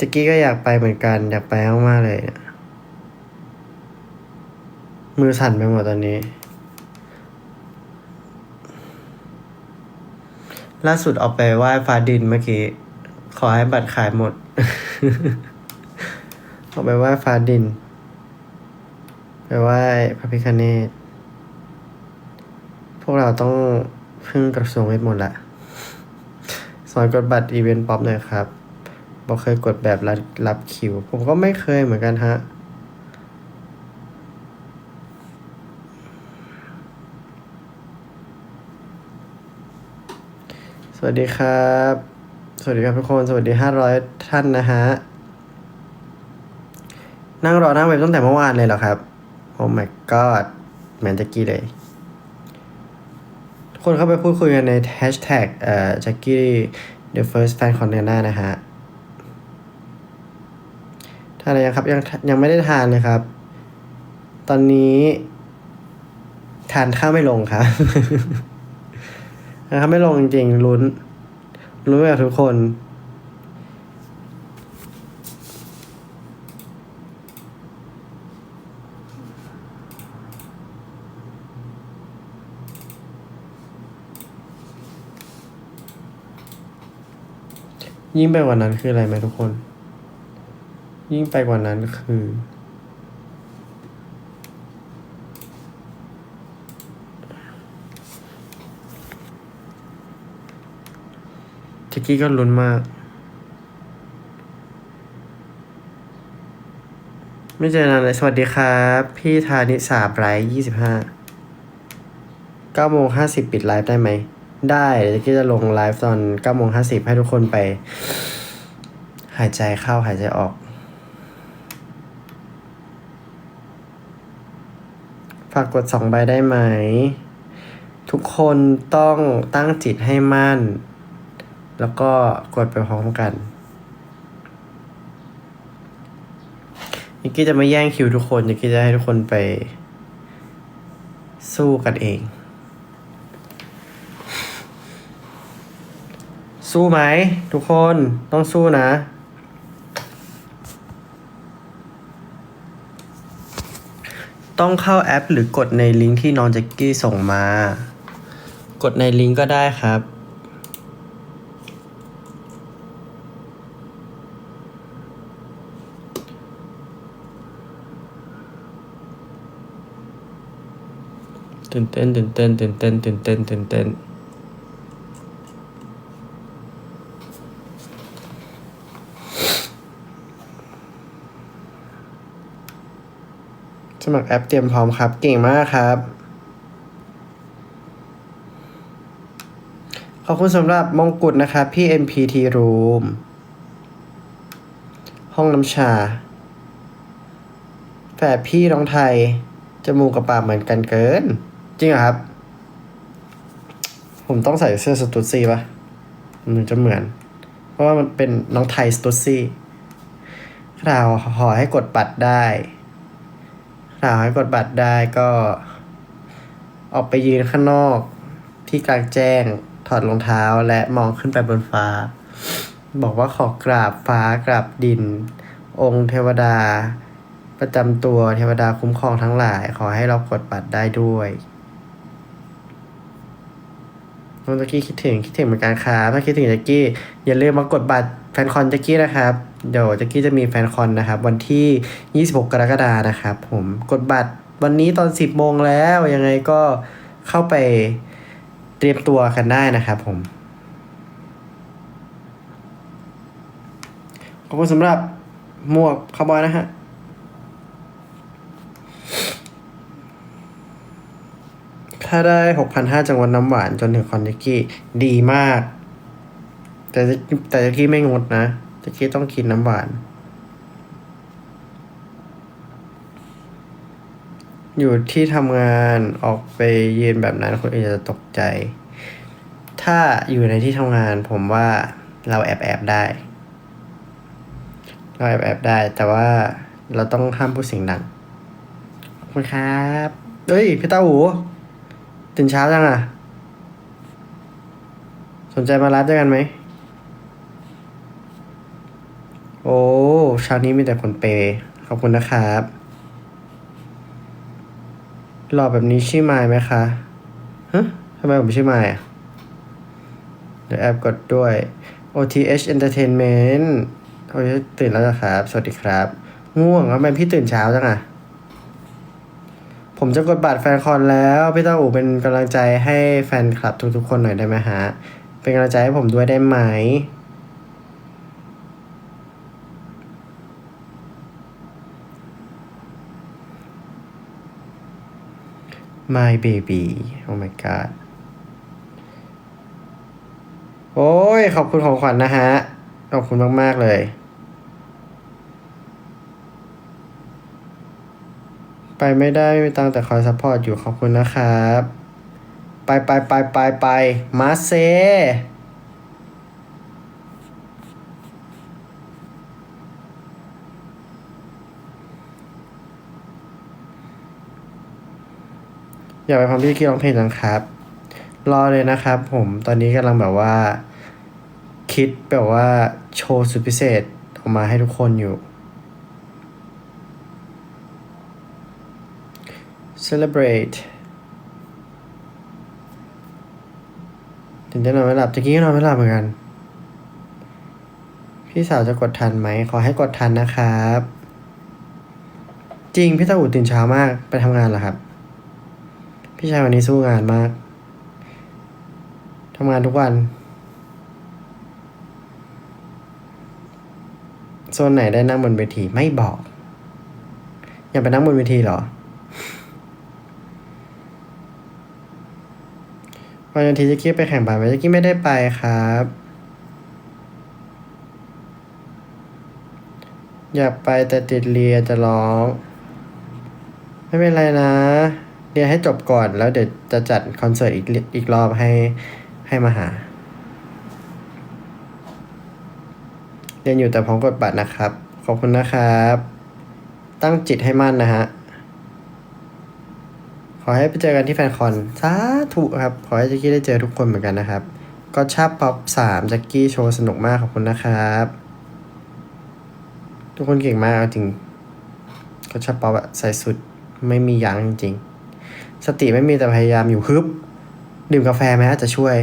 จกกี้ก็อยากไปเหมือนกัน อยากไปมากๆเลยเนี่ยมือสั่นไปหมดตอนนี้ ล่าสุดออกไปไหว้ฟ้าดินเมื่อกี้ ขอให้บัตรขายหมด ออกไปไหว้ฟ้าดิน ไปไหว้พระพิฆเนศพวกเราต้องพึ่งกระทรวงเวทมนต์ละสอนกดบัตรอีเวนต์ป๊อปหน่อยครับ บอกเคยกดแบบรับรับคิว ผมก็ไม่เคยเหมือนกันฮะสวัสดีครับ สวัสดีครับทุกคน สวัสดีห้าร้อยท่านนะฮะ นั่งรอหน้าเว็บตั้งแต่เมื่อวานเลยเหรอครับ โอ้ my god แมนจักกี้เลย คนเข้าไปพูดคุยกันในแฮชแท็กเอ่อจักกี้ the first fan ของเนน่านะฮะานอะไรยังครับยังยังไม่ได้ทานเลยครับ ตอนนี้ ทานข้าวไม่ลงครับนะครับไม่ลงจริงๆลุ้นลุ้นไปกับทุกคน ยิ่งไปกว่านั้นคืออะไรไหมทุกคน ยิ่งไปกว่านั้นคือ แจ็กกี้ก็ลุ้นมาก ไม่เจอนานเลยสวัสดีครับ พี่ธานิสาไบรท์ยี่สิบห้าเก้าโมงห้าสิบปิดไลฟ์ได้ไหม ได้เดี๋ยวแจ็กกี้จะลงไลฟ์ตอนเก้าโมงห้าสิบให้ทุกคนไป หายใจเข้าหายใจออกากกดสองใบได้ไหม ทุกคนต้องตั้งจิตให้มั่น แล้วก็กดไปพร้อมกันยิกกี้จะไม่แย่งคิวทุกคนยิกกี้จะให้ทุกคนไป สู้กันเอง สู้ไหม ทุกคนต้องสู้นะ ต้องเข้าแอปหรือกดในลิงก์ที่น้องแจ็กกี้ส่งมา กดในลิงก์ก็ได้ครับ ตื่นเต้นตื่นเต้นตื่นเต้นตื่นเต้นตื่นเต้น มัครแอปเตรียมพร้อมครับ เก่งมากครับ ขอบคุณสำหรับมงกุฎนะครับ พี่ MPT Room ห้องน้ำชา แฝดพี่น้องไทย จมูกกับปากเหมือนกันเกิน จริงเหรอครับ ผมต้องใส่เสื้อสตูดซี่ปะมันจะเหมือน เพราะว่ามันเป็นน้องไทยสตูดซี่ข่าขอให้กดบัตรได้ ข่าให้กดบัตรได้ก็ ออกไปยืนข้างนอก ที่กลางแจ้งถอดรองเท้าและมองขึ้นไปบนฟ้า บอกว่าขอกราบฟ้ากราบดิน องค์เทวดา ประจำตัวเทวดาคุ้มครองทั้งหลาย ขอให้เรากดบัตรได้ด้วยน้องแจ็กกี้คิดถึงคิดถึงเหมือนกันครับถ้าคิดถึงแจ็กกี้อย่าลืมมากดบัตร แฟนคอนแจ็กกี้นะครับ เดี๋ยวแจ็กกี้จะมีแฟนคอนนะครับ วันที่ 26 กรกฎานะครับ ผมกดบัตรวันนี้ตอน 10 โมงแล้ว ยังไงก็เข้าไปเตรียมตัวกันได้นะครับผม ขอบคุณสำหรับหมวกคาวบอยนะฮะถ้าได้หกพันห้าจังหวัดน้ำหวานจนถึงคอนเทกี้ ดีมาก แต่แต่ตะกี้ไม่งดนะตะกี้ต้องกินน้ำหวาน อยู่ที่ทำงานออกไปยืนแบบนั้นคนอื่นจะตกใจ ถ้าอยู่ในที่ทำงานผมว่าเราแอบแอบได้ เราแอบแอบได้ แต่ว่าเราต้องห้ามพูดเสียงดังขอบคุณครับเฮ้ยพี่ตาหูตื่นเช้าจังอะ สนใจมาไลฟ์ด้วยกันไหม โอ้เช้านี้มีแต่คนเปย์ขอบคุณนะครับ หล่อแบบนี้ชื่อไมล์ไหมคะฮะทำไมผมชื่อไมล์อะเดี๋ยวแอปกดด้วย OTH Entertainment โอ้ยตื่นแล้วเหรอครับ สวัสดีครับ ง่วงทำไมพี่ตื่นเช้าจังอะผมจะกดบัตรแฟนคอนแล้ว พี่ต้องอูเป็นกำลังใจให้แฟนคลับทุกๆคนหน่อยได้ไหมฮะ เป็นกำลังใจให้ผมด้วยได้ไหม My baby oh my god โอ้ย ขอบคุณของขวัญนะฮะ ขอบคุณมาก ๆ เลย ไปไม่ได้ ไม่มีตังแต่คอยซัพพอร์ตอยู่ขอบคุณนะครับ ไปไปไปไปไปมาเซ อยากไปฟังพี่กี้ร้องเพลงจังครับ รอเลยนะครับ ผมตอนนี้กำลังแบบว่า คิดแบบว่าโชว์สุดพิเศษออกมาให้ทุกคนอยู่ celebrate ถึงจะนอนไม่หลับตะกี้ก็นอนไม่หลับเหมือนกัน พี่สาวจะกดทันไหม ขอให้กดทันนะครับ จริง พี่ตาอูตื่นเช้ามากไปทำงานเหรอครับ พี่ชายวันนี้สู้งานมาก ทำงานทุกวัน โซนไหนได้นั่งบนเวทีไม่บอก อยากไปนั่งบนเวทีเหรอวันอาทิตย์จะกี้ไปแข่งบาสไหมจะกี้ไม่ได้ไปครับ อยากไปแต่ติดเรียนจะร้อง ไม่เป็นไรนะ เรียนให้จบก่อน แล้วเดี๋ยวจะจัดคอนเสิร์ตอีกอีกรอบให้ให้มาหา เรียนอยู่แต่พร้อมกดบัตรนะครับ ขอบคุณนะครับ ตั้งจิตให้มั่นนะฮะ ขอให้ไปเจอกันที่แฟนคอนสาธุครับ ขอให้แจ็กกี้ได้เจอทุกคนเหมือนกันนะครับ ก็ชาบป๊อปสามแจ็กกี้โชว์สนุกมากขอบคุณนะครับ ทุกคนเก่งมากจริงก็ชาบป๊อปอะใส่สุดไม่มียั้งจริงๆ สติไม่มีแต่พยายามอยู่ฮึบดื่มกาแฟไหมอาจจะช่วย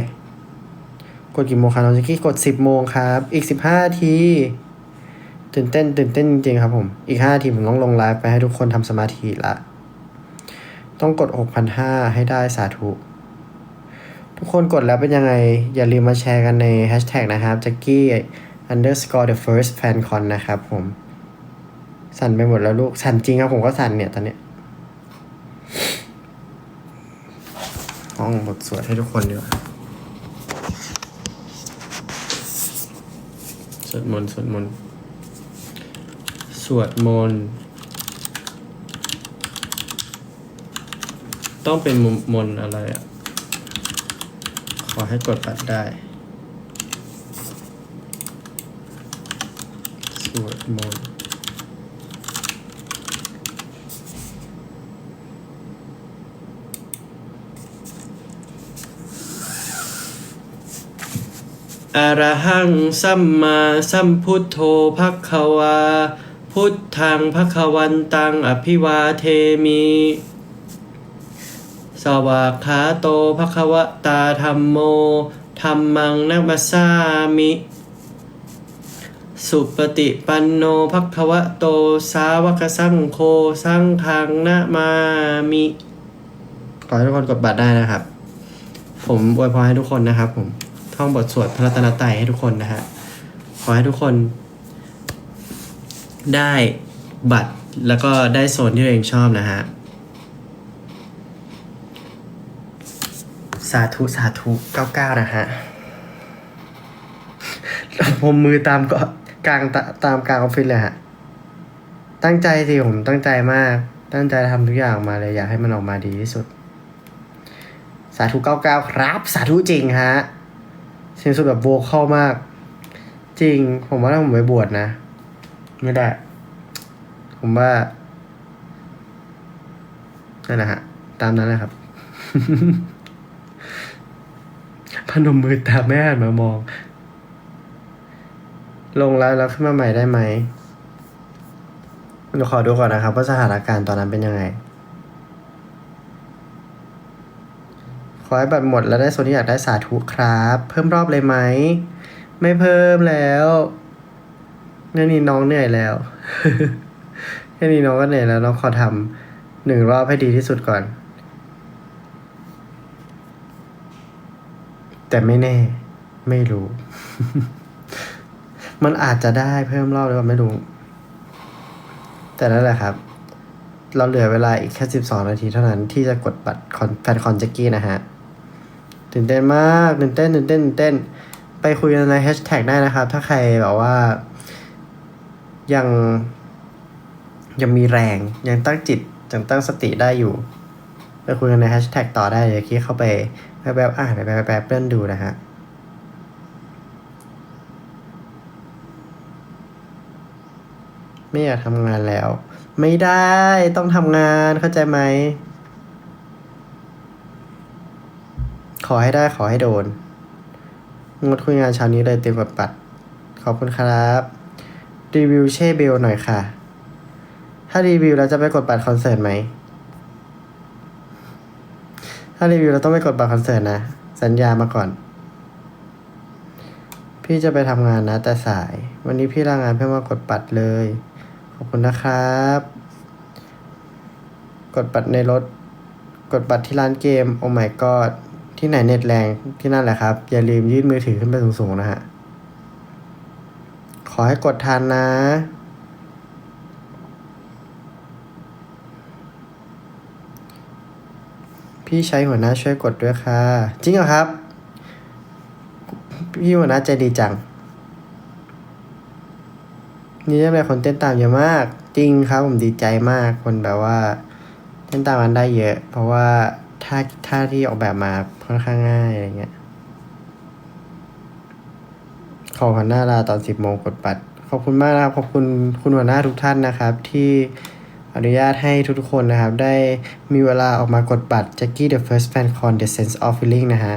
กดกี่โมงครับน้องจ็กกี้กดสิบโมงครับ อีกสิบห้าที ตื่นเต้น ตื่นเต้นจริงๆครับผม อีกห้าทีผมต้องลงไลฟ์ไปให้ทุกคนทำสมาธิละ ต้องกด6,500ให้ได้สาธุ ทุกคนกดแล้วเป็นยังไง อย่าลืมมาแชร์กันในแฮชแท็กนะครับ j a c k i e underscore the first fan con นะครับผม สั่นไปหมดแล้วลูก สั่นจริงครับผมก็สั่นเนี่ยตอนเนี้ย ห้องบทสวดให้ทุกคนดีกว่าสวดมนต์สวดมนต์สวดมนต์ต้องเป็นมุมมนอะไรอะ ขอให้กดปัดได้ สวดมนต์ อะระหังสัมมาสัมพุทโธภควา พุทธังภควันตังอภิวาเทมิ สวากขาโตภควตาธรรมโมธรรมังนัมสามิ สุปฏิปันโนภควโตสาวกสังโฆสังฆังนะมามิ ขอให้ทุกคนกดบัตรได้นะครับ ผมอวยพรให้ทุกคนนะครับผม ท่องบทสวดพระรัตนตรัยให้ทุกคนนะฮะ ขอให้ทุกคนได้บัตรแล้วก็ได้โซนที่ตัวเองชอบนะฮะ สาธุ สาธุเก้าเก้านะฮะผมมือตามก็กลางตตามกลางออฟฟิศเลยฮะ ตั้งใจสิผมตั้งใจมาก ตั้งใจทำทุกอย่างมาเลยอยากให้มันออกมาดีที่สุด สาธุเก้าเก้าครับ สาธุจริงฮะ เสียงสุดแบบโวเคอลมาก จริง ผมว่าถ้าผมไปบวชนะ ไม่ได้ ผมว่านั่นแหละฮะ ตามนั้นแหละครับ พนมมือตามแม่หันมามอง ลงแล้วแล้วขึ้นมาใหม่ได้ไหมเดี๋ยวขอดูก่อนนะครับ ว่าสถานการณ์ตอนนั้นเป็นยังไง ขอให้บัตรหมดแล้วได้โซนที่อยากได้สาธุครับ เพิ่มรอบเลยไหม ไม่เพิ่มแล้วนี่นี่น้องเหนื่อยแล้วแค่นี้น้องก็เหนื่อยแล้วน้องขอทำหนึ่งรอบให้ดีที่สุดก่อน แต่ไม่แน่ ไม่รู้ มันอาจจะได้เพิ่มรอบหรือเปล่าไม่รู้ แต่นั่นแหละครับ เราเหลือเวลาอีกแค่สิบสองนาทีเท่านั้นที่จะกดบัตรแฟนคอนแจ็กกี้นะฮะ ตื่นเต้นมากตื่นเต้นตื่นเต้นตื่นเต้น ไปคุยกันในแฮชแท็กได้นะครับ ถ้าใครแบบว่า ยัง ยังมีแรงยังตั้งจิตยังตั้งสติได้อยู่ ไปคุยกันในแฮชแท็กต่อได้เดี๋ยวคีเข้าไปแป๊บอ่านไปแป๊บเลื่อนดูนะฮะไม่อยากทำงานแล้ว ไม่ได้ต้องทำงานเข้าใจไหม ขอให้ได้ขอให้โดน งดคุยงานเช้านี้เลยเต็มกดปัด ขอบคุณครับ รีวิวเช่เบลหน่อยค่ะ ถ้ารีวิวแล้วจะไปกดบัตรคอนเสิร์ตไหม ถ้ารีวิวเราต้องไปกดบัตรคอนเสิร์ตนะ สัญญามาก่อน พี่จะไปทำงานนะ แต่สาย วันนี้พี่ลางานเพื่อมากดบัตรเลย ขอบคุณนะครับ กดบัตรในรถกดบัตรที่ร้านเกม โอ้ my god ที่ไหนเน็ตแรงที่นั่นแหละครับ อย่าลืมยื่นมือถือขึ้นไปสูงๆนะฮะ ขอให้กดทันนะพี่ใช้หัวหน้าช่วยกดด้วยค่ะ จริงเหรอครับ พี่หัวหน้าใจดีจัง นี่ได้เป็นคนเต้นตามเยอะมาก จริงครับผมดีใจมากคนแบบว่า เต้นตามมันได้เยอะ เพราะว่าท่าท่าที่ออกแบบมา ค่อนข้างง่ายอะไรเงี้ย ขอหัวหน้าลาตอนสิบโมงกดบัตรขอบคุณมากนะครับ ขอบคุณคุณหัวหน้าทุกท่านนะครับ ที่อนุญาตให้ทุกๆคนนะครับ ได้มีเวลาออกมากดบัตร Jackie the First Fan Con The Sense of Feeling นะฮะ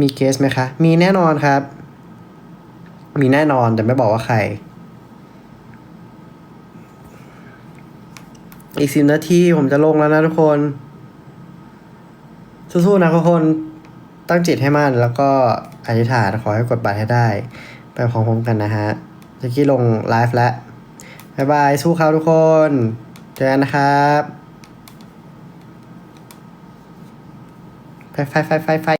มีเกสไหมคะ มีแน่นอนครับ มีแน่นอนแต่ไม่บอกว่าใคร อีกสิบนาทีผมจะลงแล้วนะทุกคน สู้ๆนะทุกคนตั้งจิตให้มั่น แล้วก็อธิษฐานขอให้กดบัตรให้ได้ ไปพร้อมๆกันนะฮะจะกี้ลงไลฟ์แล้วบ๊ายบายสู้เขาทุกคนเจอกันนะครับไฟไฟไฟไฟไฟ